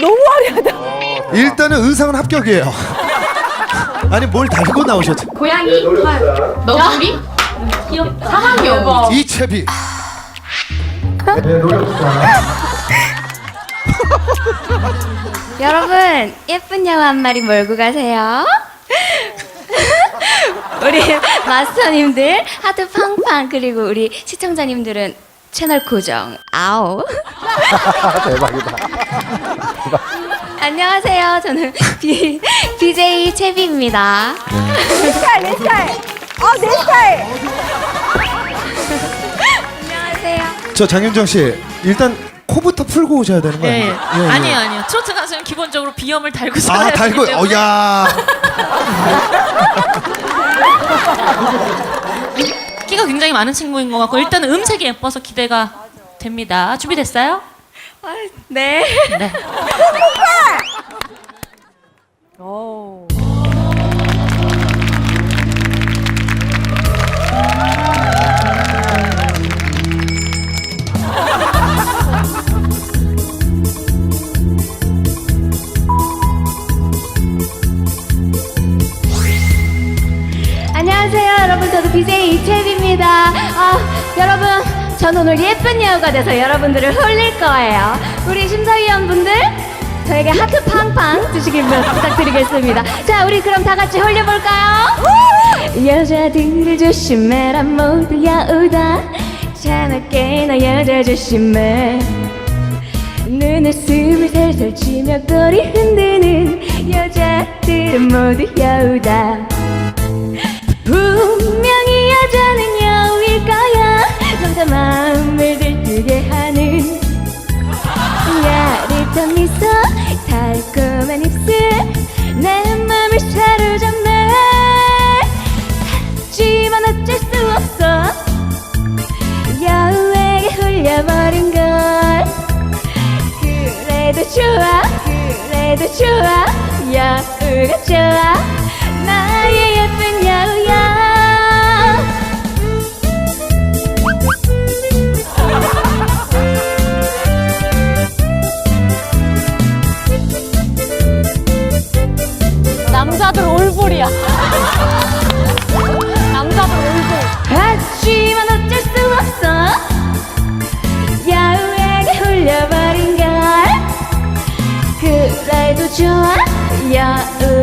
너무 화려하다. 일단은 의상은 합격이에요. 아니 뭘 달고 나오셨지? 고양이 너구리 귀엽다 사랑용 이채비. 여러분 예쁜 여우 한 마리 몰고 가세요. 우리 마스터님들 하트 팡팡 그리고 우리 시청자님들은 채널 고정 아오. 대박이다. 안녕하세요. 저는 비, BJ 채비입니다. 내 스타일, 내 스타일. 아, 내 스타일. 안녕하세요. 저 장윤정 씨 일단 코부터 풀고 오셔야 되는 거예요. 네. 예, 예. 아니에요, 아니에요. 트로트 가수는 기본적으로 비염을 달고 살아야 아 되기 달고 때문에 어야. 끼가 굉장히 많은 친구인 것 같고 일단은 음색이 예뻐서 기대가 됩니다. 준비됐어요? 아, 네. 네. 오. 저도 BJ 이채비입니다. 아, 여러분, 전 오늘 예쁜 여우가 돼서 여러분들을 홀릴 거예요. 우리 심사위원분들, 저에게 하트 팡팡 주시길 부탁드리겠습니다. 자, 우리 그럼 다 같이 홀려볼까요? 여자들을 조심해라, 모두 여우다. 차갑게 나 여자 조심해. 눈을 숨을 살살 치며 꼬리 흔드는 여자들은 모두 여우다. 좋아. 그래도 좋아. 여우가 좋아. 나의 예쁜 여우야. 남자들 올볼이야.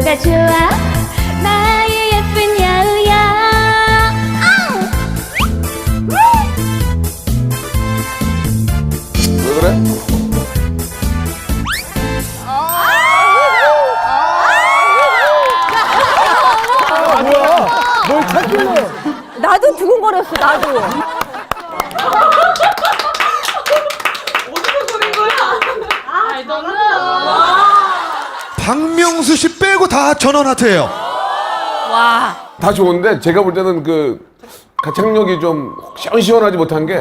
여우가 좋아 나의 예쁜 여우야! 왜 그래? 나도 두근거렸어, 나도. 박명수 씨 빼고 다 전원 하트예요. 와. 다 좋은데 제가 볼 때는 그 가창력이 좀 시원시원하지 못한 게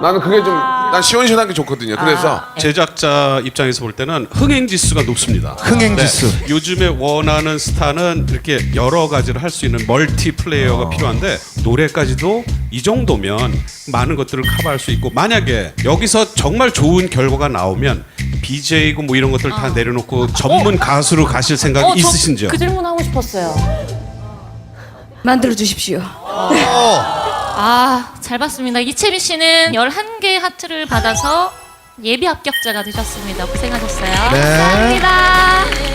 나는 그게 좀 난 시원시원한 게 좋거든요. 그래서 제작자 입장에서 볼 때는 흥행 지수가 높습니다. 흥행 지수. 네. 요즘에 원하는 스타는 이렇게 여러 가지를 할 수 있는 멀티 플레이어가 필요한데 노래까지도 이 정도면 많은 것들을 커버할 수 있고 만약에 여기서 정말 좋은 결과가 나오면 BJ고 뭐 이런 것들 다 내려놓고 전문 가수로 가실 생각이 어, 저 있으신지요? 그 질문 하고 싶었어요. 만들어 주십시오 아, 잘 봤습니다. 이채미 씨는 11개 하트를 받아서 예비 합격자가 되셨습니다. 고생하셨어요. 네. 감사합니다.